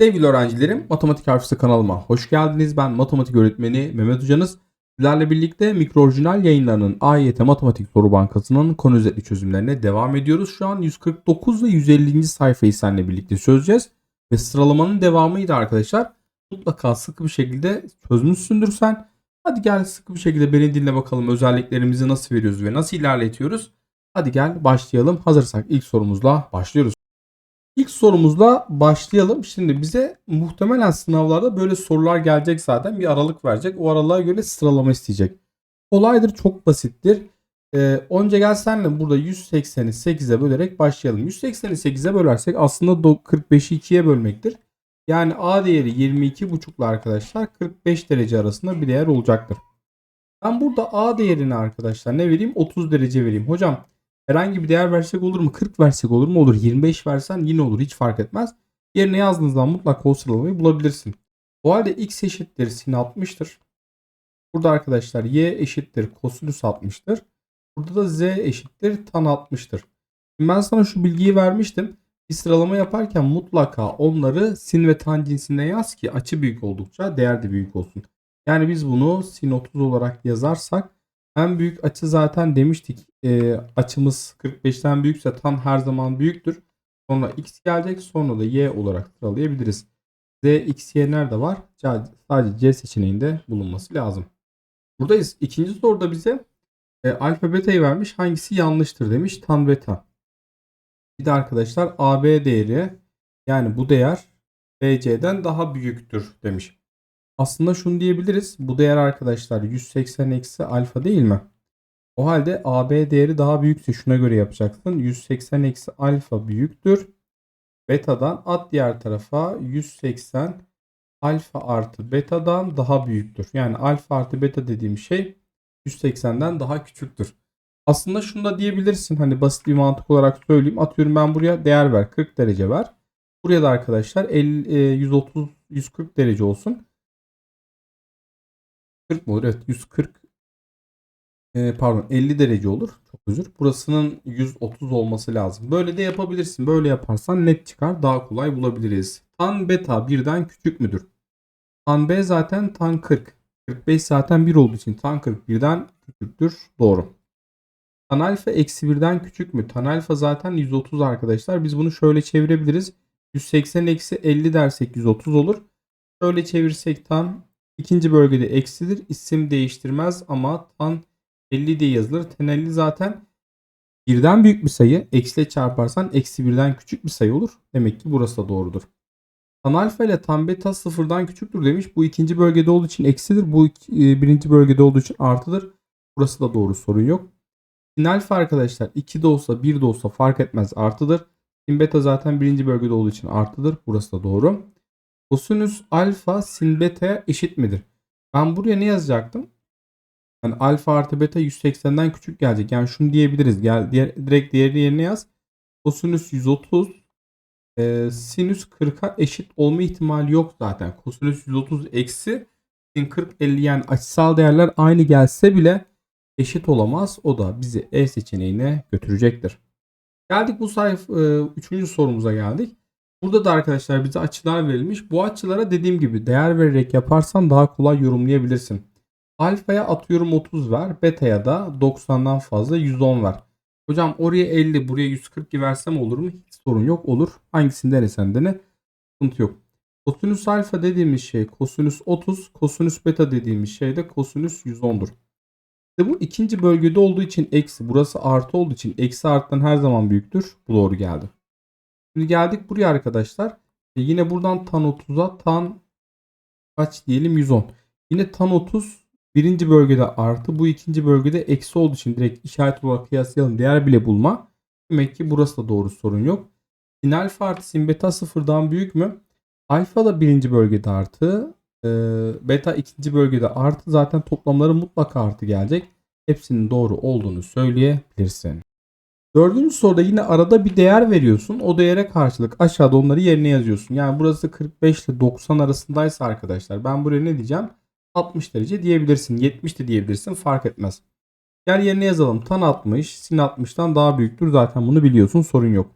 Sevgili öğrencilerim, Matematik Harfisi kanalıma hoş geldiniz. Ben matematik öğretmeni Mehmet Hocanız. Sizlerle birlikte mikro orijinal yayınlarının AYT Matematik Soru Bankası'nın konu özetli çözümlerine devam ediyoruz. Şu an 149 ve 150. sayfayı seninle birlikte çözeceğiz. Ve sıralamanın devamıydı arkadaşlar. Mutlaka sıkı bir şekilde çözmüşsündür sen. Hadi gel sıkı bir şekilde beni dinle bakalım özelliklerimizi nasıl veriyoruz ve nasıl ilerletiyoruz. Hadi gel başlayalım. Hazırsak ilk sorumuzla başlıyoruz. İlk sorumuzla başlayalım. Şimdi bize muhtemelen sınavlarda böyle sorular gelecek zaten. Bir aralık verecek. O aralığa göre sıralama isteyecek. Kolaydır, çok basittir. Ee, önce gel senle burada 180'i 8'e bölerek başlayalım. 180'i 8'e bölersek aslında 45'i 2'ye bölmektir. Yani A değeri 22,5 ile arkadaşlar 45 derece arasında bir değer olacaktır. Ben burada A değerini arkadaşlar ne vereyim? 30 derece vereyim. Hocam Herhangi bir değer versek olur mu? 40 versek olur mu? Olur. 25 versen yine olur. Hiç fark etmez. Yerine yazdığınız zaman mutlaka o sıralamayı bulabilirsin. O halde x eşittir sin 60'tır. Burada arkadaşlar y eşittir kosinüs 60'tır. Burada da z eşittir tan 60'tır. Şimdi ben sana şu bilgiyi vermiştim. Bir sıralama yaparken mutlaka onları sin ve tan cinsinde yaz ki açı büyük oldukça değer de büyük olsun. Yani biz bunu sin 30 olarak yazarsak en büyük açı zaten demiştik. E, açımız 45'ten büyükse tan her zaman büyüktür. Sonra x gelecek sonra da y olarak sıralayabiliriz. Z, x, y nerede var? Sadece C seçeneğinde bulunması lazım. Buradayız. İkinci soruda bize e, alfa beta'yı vermiş. Hangisi yanlıştır demiş. Tan beta. Bir de arkadaşlar AB değeri yani bu değer BC'den daha büyüktür demiş. Aslında şunu diyebiliriz. Bu değer arkadaşlar 180 eksi alfa değil mi? O halde AB değeri daha büyükse şuna göre yapacaksın. 180 eksi alfa büyüktür. Beta'dan at diğer tarafa 180 alfa artı beta'dan daha büyüktür. Yani alfa artı beta dediğim şey 180'den daha küçüktür. Aslında şunu da diyebilirsin. Hani basit bir mantık olarak söyleyeyim. Atıyorum ben buraya değer ver. 40 derece ver. Buraya da arkadaşlar 50, 130 140 derece olsun. 40 mı olur? Evet 140 e, pardon 50 derece olur. Çok özür. Burasının 130 olması lazım. Böyle de yapabilirsin. Böyle yaparsan net çıkar. Daha kolay bulabiliriz. Tan beta birden küçük müdür? Tan b zaten tan 40. 45 zaten 1 olduğu için tan 40 birden küçüktür. Doğru. Tan alfa eksi birden küçük mü? Tan alfa zaten 130 arkadaşlar. Biz bunu şöyle çevirebiliriz. 180 eksi 50 dersek 130 olur. Şöyle çevirsek tan İkinci bölgede eksidir. İsim değiştirmez ama tan 50 diye yazılır. 50 zaten birden büyük bir sayı. Eksiyle çarparsan eksi birden küçük bir sayı olur. Demek ki burası da doğrudur. Tan alfa ile tan beta sıfırdan küçüktür demiş. Bu ikinci bölgede olduğu için eksidir. Bu e, birinci bölgede olduğu için artıdır. Burası da doğru sorun yok. Sin alfa arkadaşlar 2 de olsa 1 de olsa fark etmez artıdır. Sin beta zaten birinci bölgede olduğu için artıdır. Burası da doğru. Kosinüs alfa sin beta eşit midir? Ben buraya ne yazacaktım? Yani alfa artı beta 180'den küçük gelecek. Yani şunu diyebiliriz. Gel diğer, direkt diğeri yerine yaz. Kosinüs 130 e, sinüs 40'a eşit olma ihtimali yok zaten. Kosinüs 130 eksi sin 40 50 yani açısal değerler aynı gelse bile eşit olamaz. O da bizi E seçeneğine götürecektir. Geldik bu sayfa 3. E, sorumuza geldik. Burada da arkadaşlar bize açılar verilmiş. Bu açılara dediğim gibi değer vererek yaparsan daha kolay yorumlayabilirsin. Alfaya atıyorum 30 ver. Beta'ya da 90'dan fazla 110 ver. Hocam oraya 50 buraya 140 versem olur mu? Hiç sorun yok olur. Hangisini denesen dene. Sıkıntı yok. Kosinüs alfa dediğimiz şey kosinüs 30. Kosinüs beta dediğimiz şey de kosinüs 110'dur. İşte bu ikinci bölgede olduğu için eksi. Burası artı olduğu için eksi arttan her zaman büyüktür. Bu doğru geldi. Şimdi geldik buraya arkadaşlar. E yine buradan tan 30'a tan kaç diyelim 110. Yine tan 30 birinci bölgede artı bu ikinci bölgede eksi olduğu için direkt işaret olarak kıyaslayalım. Değer bile bulma. Demek ki burası da doğru sorun yok. Sin alfa artı sin beta sıfırdan büyük mü? Alfa da birinci bölgede artı. E, beta ikinci bölgede artı. Zaten toplamları mutlaka artı gelecek. Hepsinin doğru olduğunu söyleyebilirsin. Dördüncü soruda yine arada bir değer veriyorsun. O değere karşılık aşağıda onları yerine yazıyorsun. Yani burası 45 ile 90 arasındaysa arkadaşlar ben buraya ne diyeceğim? 60 derece diyebilirsin. 70 de diyebilirsin. Fark etmez. Gel yerine yazalım. Tan 60 sin 60'tan daha büyüktür. Zaten bunu biliyorsun. Sorun yok.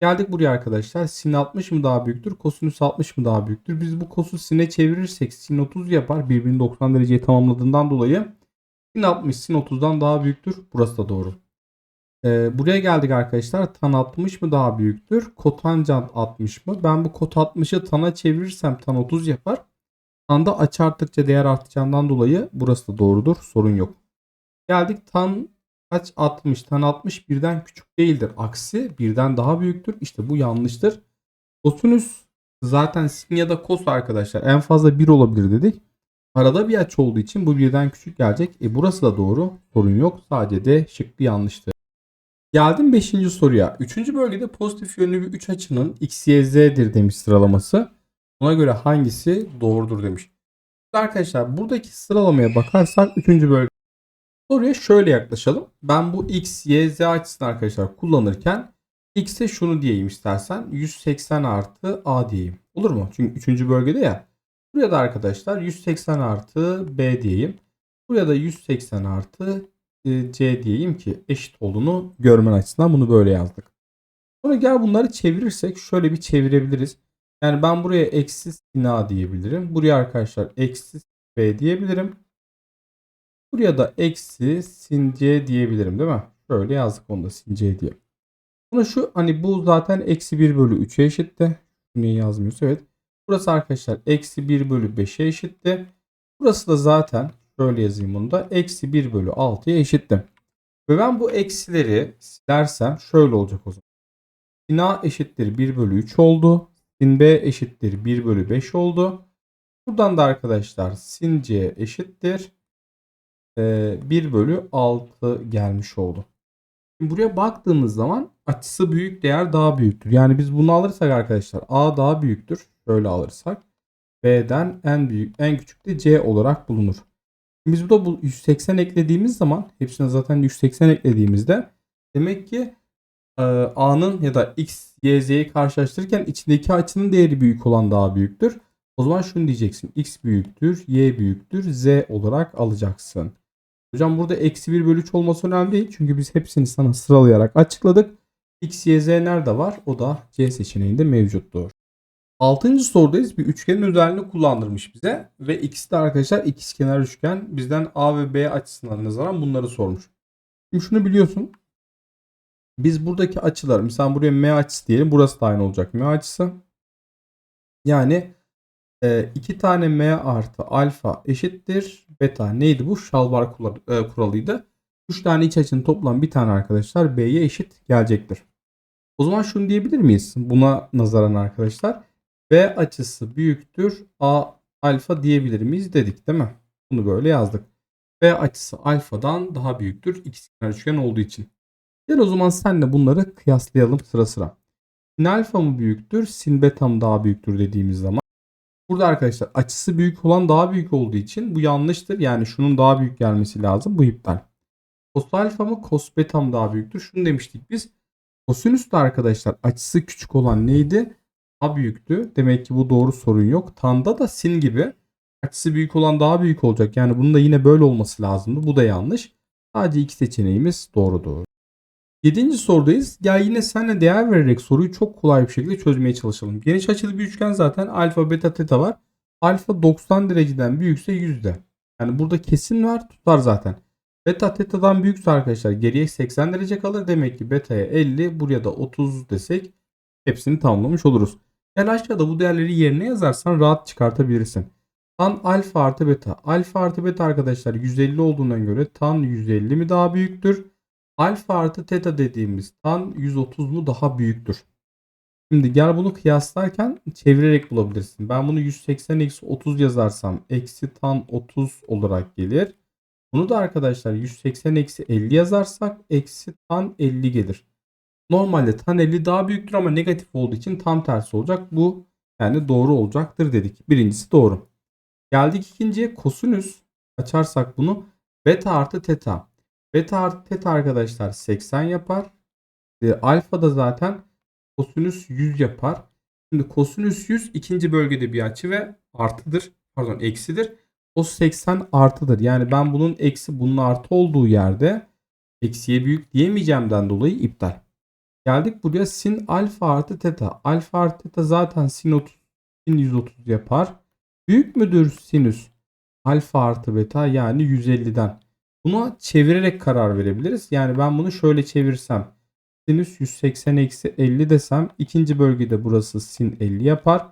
Geldik buraya arkadaşlar. Sin 60 mı daha büyüktür? Kosinüs 60 mı daha büyüktür? Biz bu kosu sine çevirirsek sin 30 yapar. Birbirini 90 dereceye tamamladığından dolayı sin 60 sin 30'dan daha büyüktür. Burası da doğru. Ee, buraya geldik arkadaşlar. Tan 60 mı daha büyüktür? Kotanjant 60 mı? Ben bu kot 60'ı tana çevirirsem tan 30 yapar. Tanda açı arttıkça değer artacağından dolayı burası da doğrudur. Sorun yok. Geldik tan kaç 60. Tan 60 birden küçük değildir. Aksi birden daha büyüktür. İşte bu yanlıştır. Kosinüs zaten sin ya da kos arkadaşlar en fazla 1 olabilir dedik. Arada bir açı olduğu için bu birden küçük gelecek. E burası da doğru. Sorun yok. Sadece de şıkkı yanlıştı. Geldim 5. soruya. 3. bölgede pozitif yönlü bir 3 açının x, y, z'dir demiş sıralaması. Buna göre hangisi doğrudur demiş. Arkadaşlar buradaki sıralamaya bakarsak 3. bölge soruya şöyle yaklaşalım. Ben bu x, y, z açısını arkadaşlar kullanırken x'e şunu diyeyim istersen 180 artı a diyeyim. Olur mu? Çünkü 3. bölgede ya. Buraya da arkadaşlar 180 artı b diyeyim. Buraya da 180 artı e, c diyeyim ki eşit olduğunu görmen açısından bunu böyle yazdık. Sonra gel bunları çevirirsek şöyle bir çevirebiliriz. Yani ben buraya eksi sin a diyebilirim. Buraya arkadaşlar eksi b diyebilirim. Buraya da eksi sin c diyebilirim değil mi? Şöyle yazdık onu da sin c diye. Buna şu hani bu zaten eksi 1 bölü 3'e eşitti. Niye yazmıyorsa evet. Burası arkadaşlar eksi 1 bölü 5'e eşitti. Burası da zaten şöyle yazayım bunu da eksi 1 bölü 6'ya eşitti. Ve ben bu eksileri silersem şöyle olacak o zaman. Sin a eşittir 1 bölü 3 oldu. Sin b eşittir 1 bölü 5 oldu. Buradan da arkadaşlar sin c eşittir 1 bölü 6 gelmiş oldu. Şimdi buraya baktığımız zaman açısı büyük değer daha büyüktür. Yani biz bunu alırsak arkadaşlar A daha büyüktür. Şöyle alırsak B'den en büyük en küçük de C olarak bulunur. Biz burada bu 180 eklediğimiz zaman hepsine zaten 180 eklediğimizde demek ki A'nın ya da X, Y, Z'yi karşılaştırırken içindeki açının değeri büyük olan daha büyüktür. O zaman şunu diyeceksin. X büyüktür, Y büyüktür, Z olarak alacaksın. Hocam burada eksi 1 bölü 3 olması önemli değil. Çünkü biz hepsini sana sıralayarak açıkladık. X, Y, Z nerede var? O da C seçeneğinde mevcuttur. Altıncı sorudayız. Bir üçgenin özelliğini kullandırmış bize. Ve ikisi de arkadaşlar ikizkenar üçgen. Bizden A ve B açısından nazaran bunları sormuş. Şimdi şunu biliyorsun. Biz buradaki açılar mesela buraya M açısı diyelim. Burası da aynı olacak M açısı. Yani e, iki tane M artı alfa eşittir beta. Neydi bu? Şalvar e, kuralıydı. 3 tane iç açının toplam bir tane arkadaşlar B'ye eşit gelecektir. O zaman şunu diyebilir miyiz? Buna nazaran arkadaşlar. B açısı büyüktür A alfa diyebilir miyiz dedik değil mi? Bunu böyle yazdık. B açısı alfadan daha büyüktür. İkizkenar üçgen olduğu için. Gel o zaman senle bunları kıyaslayalım sıra sıra. Sin alfa mı büyüktür? Sin beta mı daha büyüktür dediğimiz zaman. Burada arkadaşlar açısı büyük olan daha büyük olduğu için bu yanlıştır. Yani şunun daha büyük gelmesi lazım. Bu iptal. Cos alfa mı cos beta mı daha büyüktür? Şunu demiştik biz. Kosinüs de arkadaşlar açısı küçük olan neydi? Daha büyüktü. Demek ki bu doğru sorun yok. Tanda da sin gibi açısı büyük olan daha büyük olacak. Yani bunun da yine böyle olması lazımdı. Bu da yanlış. Sadece iki seçeneğimiz doğrudur. Yedinci sorudayız. Gel yine seninle değer vererek soruyu çok kolay bir şekilde çözmeye çalışalım. Geniş açılı bir üçgen zaten alfa beta teta var. Alfa 90 dereceden büyükse 100'de. Yani burada kesin var tutar zaten. Beta teta'dan büyükse arkadaşlar geriye 80 derece kalır. Demek ki beta'ya 50 buraya da 30 desek hepsini tamamlamış oluruz. Yani aşağıda bu değerleri yerine yazarsan rahat çıkartabilirsin. Tan alfa artı beta. Alfa artı beta arkadaşlar 150 olduğundan göre tan 150 mi daha büyüktür? Alfa artı teta dediğimiz tan 130 mu daha büyüktür? Şimdi gel bunu kıyaslarken çevirerek bulabilirsin. Ben bunu 180 eksi 30 yazarsam eksi tan 30 olarak gelir. Bunu da arkadaşlar 180 eksi 50 yazarsak eksi tan 50 gelir. Normalde tan 50 daha büyüktür ama negatif olduğu için tam tersi olacak. Bu yani doğru olacaktır dedik. Birincisi doğru. Geldik ikinciye kosinüs. Açarsak bunu beta artı teta. Beta artı teta arkadaşlar 80 yapar. E, alfa da zaten kosinüs 100 yapar. Şimdi kosinüs 100 ikinci bölgede bir açı ve artıdır. Pardon eksidir. Cos 80 artıdır. Yani ben bunun eksi bunun artı olduğu yerde eksiye büyük diyemeyeceğimden dolayı iptal. Geldik buraya sin alfa artı teta. Alfa artı teta zaten sin 30, sin 130 yapar. Büyük müdür sinüs alfa artı beta yani 150'den. Buna çevirerek karar verebiliriz. Yani ben bunu şöyle çevirsem. Sinüs 180 eksi 50 desem ikinci bölgede burası sin 50 yapar.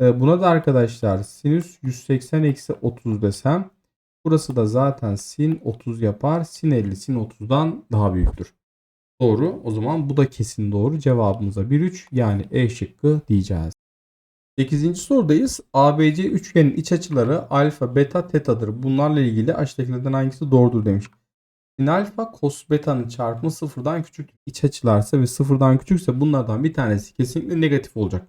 Ee, Buna da arkadaşlar sinüs 180 eksi 30 desem burası da zaten sin 30 yapar. Sin 50 sin 30'dan daha büyüktür. Doğru. O zaman bu da kesin doğru. Cevabımıza 1-3 yani E şıkkı diyeceğiz. 8. sorudayız. ABC üçgenin iç açıları alfa, beta, tetadır. Bunlarla ilgili aşağıdakilerden hangisi doğrudur demiş. Sin alfa cos beta'nın çarpımı sıfırdan küçük iç açılarsa ve sıfırdan küçükse bunlardan bir tanesi kesinlikle negatif olacak.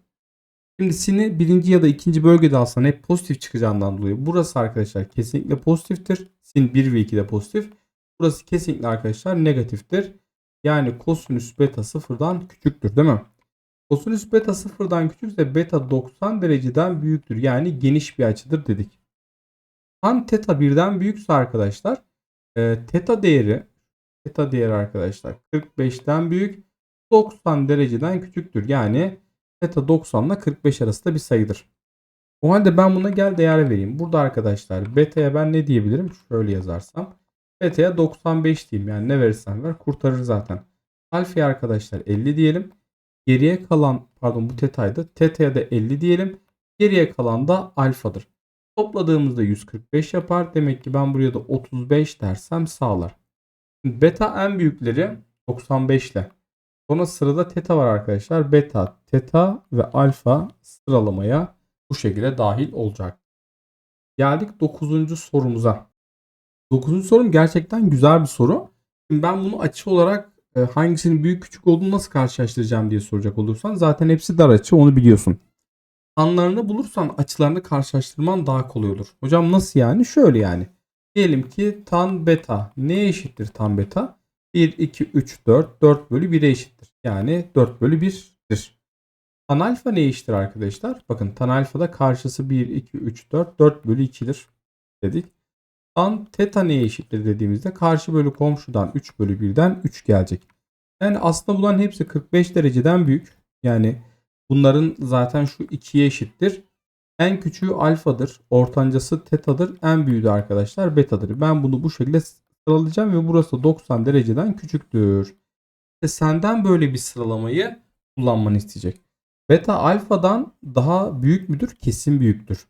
Şimdi sin'i birinci ya da ikinci bölgede alsan hep pozitif çıkacağından dolayı burası arkadaşlar kesinlikle pozitiftir. Sin 1 ve 2 de pozitif. Burası kesinlikle arkadaşlar negatiftir. Yani kosinüs beta sıfırdan küçüktür değil mi? Kosinüs beta sıfırdan küçükse beta 90 dereceden büyüktür. Yani geniş bir açıdır dedik. Tan teta birden büyükse arkadaşlar e, teta değeri teta değeri arkadaşlar 45'ten büyük 90 dereceden küçüktür. Yani teta 90 ile 45 arasında bir sayıdır. O halde ben buna gel değer vereyim. Burada arkadaşlar beta'ya ben ne diyebilirim? Şöyle yazarsam. Beta'ya 95 diyeyim. Yani ne verirsen ver kurtarır zaten. Alfa'ya arkadaşlar 50 diyelim. Geriye kalan pardon bu tetaydı. Teta'ya da 50 diyelim. Geriye kalan da alfadır. Topladığımızda 145 yapar. Demek ki ben buraya da 35 dersem sağlar. Beta en büyükleri 95 ile. Sonra sırada teta var arkadaşlar. Beta, teta ve alfa sıralamaya bu şekilde dahil olacak. Geldik 9. sorumuza. 9. sorum gerçekten güzel bir soru. Şimdi ben bunu açı olarak hangisinin büyük küçük olduğunu nasıl karşılaştıracağım diye soracak olursan zaten hepsi dar açı onu biliyorsun. Tanlarını bulursan açılarını karşılaştırman daha kolay olur. Hocam nasıl yani? Şöyle yani. Diyelim ki tan beta neye eşittir tan beta? 1, 2, 3, 4, 4 bölü 1'e eşittir. Yani 4 bölü 1'dir. Tan alfa neye eşittir arkadaşlar? Bakın tan alfa da karşısı 1, 2, 3, 4, 4 bölü 2'dir dedik. Tan teta neye eşittir dediğimizde karşı bölü komşudan 3 bölü 1'den 3 gelecek. Yani aslında bunların hepsi 45 dereceden büyük. Yani bunların zaten şu 2'ye eşittir. En küçüğü alfadır. Ortancası tetadır. En büyüğü de arkadaşlar betadır. Ben bunu bu şekilde sıralayacağım ve burası 90 dereceden küçüktür. İşte senden böyle bir sıralamayı kullanmanı isteyecek. Beta alfadan daha büyük müdür? Kesin büyüktür.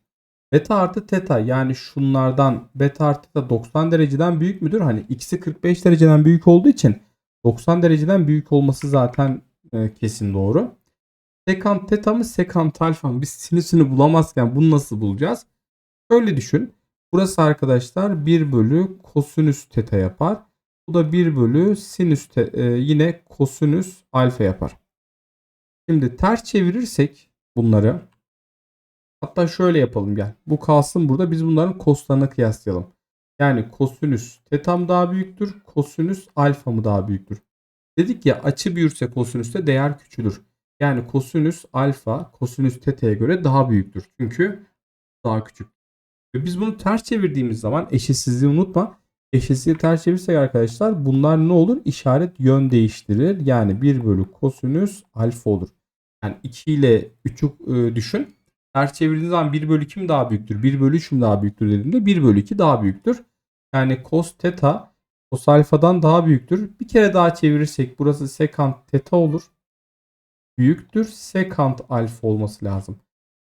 Beta artı teta yani şunlardan beta artı teta 90 dereceden büyük müdür? Hani ikisi 45 dereceden büyük olduğu için 90 dereceden büyük olması zaten e, kesin doğru. Sekant teta mı sekant alfa mı? Biz sinüsünü bulamazken bunu nasıl bulacağız? Şöyle düşün. Burası arkadaşlar 1 bölü kosinüs teta yapar. Bu da 1 bölü sinüs te, e, yine kosinüs alfa yapar. Şimdi ters çevirirsek bunları hatta şöyle yapalım gel. Bu kalsın burada biz bunların koslarına kıyaslayalım. Yani kosinüs tetam daha büyüktür. Kosinüs alfa mı daha büyüktür? Dedik ya açı büyürse kosinüste değer küçülür. Yani kosinüs alfa kosinüs teta'ya göre daha büyüktür. Çünkü daha küçük. Ve biz bunu ters çevirdiğimiz zaman eşitsizliği unutma. Eşitsizliği ters çevirsek arkadaşlar bunlar ne olur? İşaret yön değiştirir. Yani 1 bölü kosinüs alfa olur. Yani 2 ile 3'ü e, düşün. Ters çevirdiğiniz zaman 1 bölü 2 mi daha büyüktür? 1 bölü 3 mü daha büyüktür dediğimde 1 bölü 2 daha büyüktür. Yani cos teta cos alfadan daha büyüktür. Bir kere daha çevirirsek burası sekant teta olur. Büyüktür. Sekant alfa olması lazım.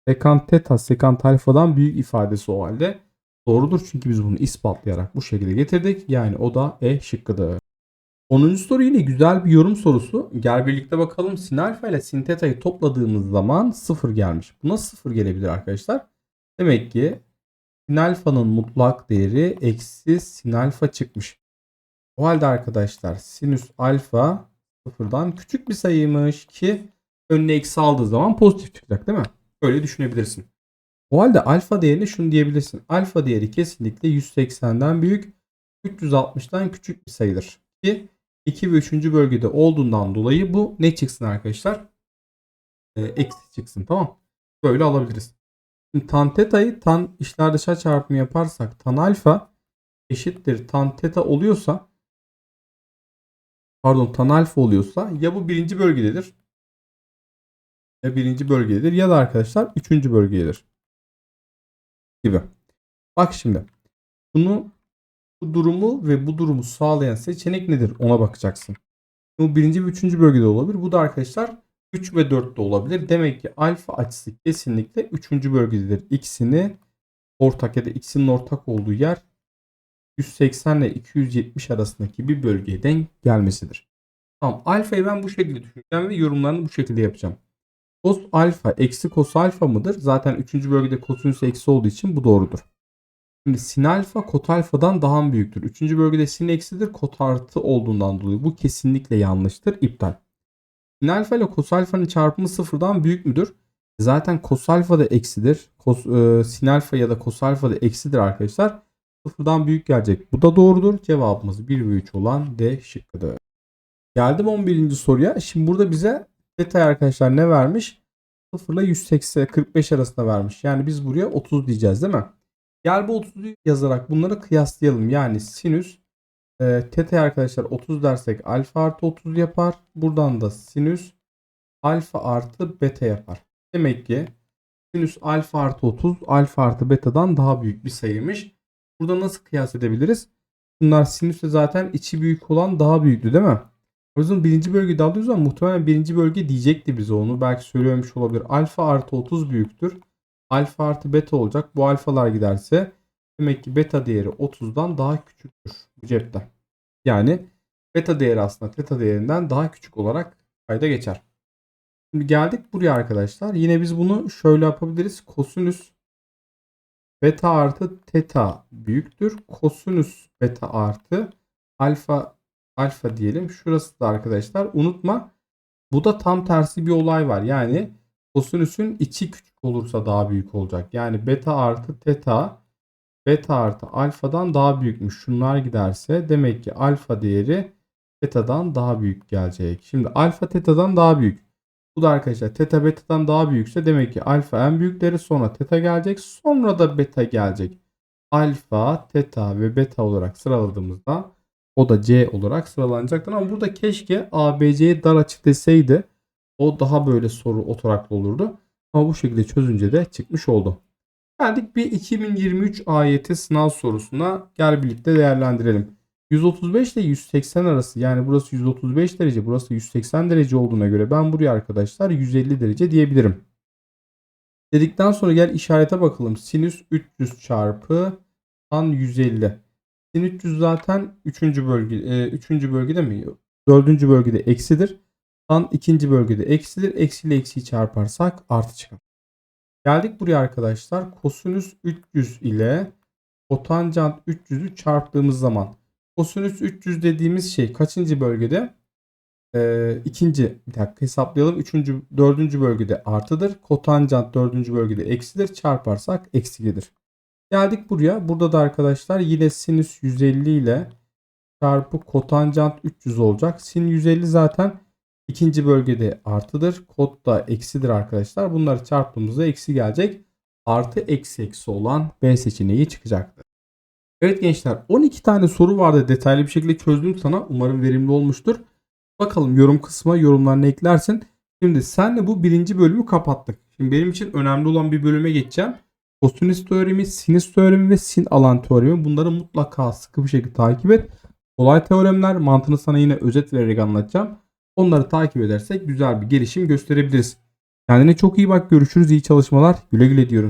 Sekant teta sekant alfadan büyük ifadesi o halde. Doğrudur çünkü biz bunu ispatlayarak bu şekilde getirdik. Yani o da E şıkkıdır. 10. soru yine güzel bir yorum sorusu. Gel birlikte bakalım sin alfa ile sin teta'yı topladığımız zaman 0 gelmiş. Bu nasıl 0 gelebilir arkadaşlar? Demek ki sin alfanın mutlak değeri eksi sin alfa çıkmış. O halde arkadaşlar sinüs alfa sıfırdan küçük bir sayıymış ki önüne eksi aldığı zaman pozitif çıkacak değil mi? Böyle düşünebilirsin. O halde alfa değerine şunu diyebilirsin. Alfa değeri kesinlikle 180'den büyük, 360'dan küçük bir sayıdır. Ki 2 ve 3. bölgede olduğundan dolayı bu ne çıksın arkadaşlar? Ee, eksi çıksın tamam. Böyle alabiliriz. Şimdi tan teta'yı tan işler dışa çarpımı yaparsak tan alfa eşittir tan teta oluyorsa pardon tan alfa oluyorsa ya bu birinci bölgededir ya birinci bölgededir ya da arkadaşlar üçüncü bölgededir gibi. Bak şimdi bunu bu durumu ve bu durumu sağlayan seçenek nedir ona bakacaksın. Bu birinci ve üçüncü bölgede olabilir. Bu da arkadaşlar 3 ve 4 de olabilir. Demek ki alfa açısı kesinlikle üçüncü bölgededir. X'ini ortak ya da X'in ortak olduğu yer 180 ile 270 arasındaki bir bölgeye denk gelmesidir. Tamam alfayı ben bu şekilde düşüneceğim ve yorumlarını bu şekilde yapacağım. Cos alfa eksi cos alfa mıdır? Zaten 3. bölgede kosinüs eksi olduğu için bu doğrudur. Şimdi sin alfa kot alfadan daha büyüktür? 3. bölgede sin eksidir kot artı olduğundan dolayı bu kesinlikle yanlıştır. İptal. Sin alfa ile cos alfanın çarpımı sıfırdan büyük müdür? Zaten cos alfa da eksidir. Cos, e, sin alfa ya da cos alfa da eksidir arkadaşlar. Sıfırdan büyük gelecek. Bu da doğrudur. Cevabımız 1 ve 3 olan D şıkkıdır. Geldim 11. soruya. Şimdi burada bize detay arkadaşlar ne vermiş? 0 ile 180 45 arasında vermiş. Yani biz buraya 30 diyeceğiz değil mi? Gel bu 30'u yazarak bunları kıyaslayalım. Yani sinüs e, teta arkadaşlar 30 dersek alfa artı 30 yapar. Buradan da sinüs alfa artı beta yapar. Demek ki sinüs alfa artı 30 alfa artı beta'dan daha büyük bir sayıymış. Burada nasıl kıyas edebiliriz? Bunlar sinüsle zaten içi büyük olan daha büyüktü değil mi? O yüzden birinci bölgede alıyoruz ama muhtemelen birinci bölge diyecekti bize onu. Belki söylememiş olabilir. Alfa artı 30 büyüktür. Alfa artı beta olacak. Bu alfalar giderse demek ki beta değeri 30'dan daha küçüktür bu cepte. Yani beta değeri aslında teta değerinden daha küçük olarak kayda geçer. Şimdi geldik buraya arkadaşlar. Yine biz bunu şöyle yapabiliriz. Kosinüs beta artı teta büyüktür. Kosinüs beta artı alfa alfa diyelim. Şurası da arkadaşlar unutma bu da tam tersi bir olay var. Yani kosinüsün içi küçük olursa daha büyük olacak. Yani beta artı teta beta artı alfadan daha büyükmüş. Şunlar giderse demek ki alfa değeri teta'dan daha büyük gelecek. Şimdi alfa teta'dan daha büyük. Bu da arkadaşlar teta beta'dan daha büyükse demek ki alfa en büyükleri sonra teta gelecek. Sonra da beta gelecek. Alfa, teta ve beta olarak sıraladığımızda o da C olarak sıralanacaktır. Ama burada keşke ABC'ye dar açık deseydi. O daha böyle soru oturaklı olurdu. Ama bu şekilde çözünce de çıkmış oldu. Geldik bir 2023 AYT sınav sorusuna. Gel birlikte değerlendirelim. 135 ile 180 arası yani burası 135 derece burası 180 derece olduğuna göre ben buraya arkadaşlar 150 derece diyebilirim. Dedikten sonra gel işarete bakalım. Sinüs 300 çarpı tan 150. Sin 300 zaten 3. bölge e, 3. bölgede mi? 4. bölgede eksidir. Tan 2. bölgede eksidir. Eksi ile eksiyi çarparsak artı çıkar. Geldik buraya arkadaşlar. Kosinüs 300 ile kotanjant 300'ü çarptığımız zaman kosinüs 300 dediğimiz şey kaçıncı bölgede? Ee, ikinci bir dakika hesaplayalım. Üçüncü, dördüncü bölgede artıdır. Kotanjant dördüncü bölgede eksidir. Çarparsak eksi. Geldik buraya. Burada da arkadaşlar yine sinüs 150 ile çarpı kotanjant 300 olacak. Sin 150 zaten ikinci bölgede artıdır. Kot da eksidir arkadaşlar. Bunları çarptığımızda eksi gelecek. Artı eksi eksi olan B seçeneği çıkacaktır. Evet gençler 12 tane soru vardı. Detaylı bir şekilde çözdüm sana. Umarım verimli olmuştur. Bakalım yorum kısmına yorumlarını eklersin. Şimdi senle bu birinci bölümü kapattık. Şimdi benim için önemli olan bir bölüme geçeceğim. Kosinüs teoremi, sinüs teoremi ve sin alan teoremi. Bunları mutlaka sıkı bir şekilde takip et. Kolay teoremler mantığını sana yine özet vererek anlatacağım. Onları takip edersek güzel bir gelişim gösterebiliriz. Kendine çok iyi bak. Görüşürüz. İyi çalışmalar. Güle güle diyorum.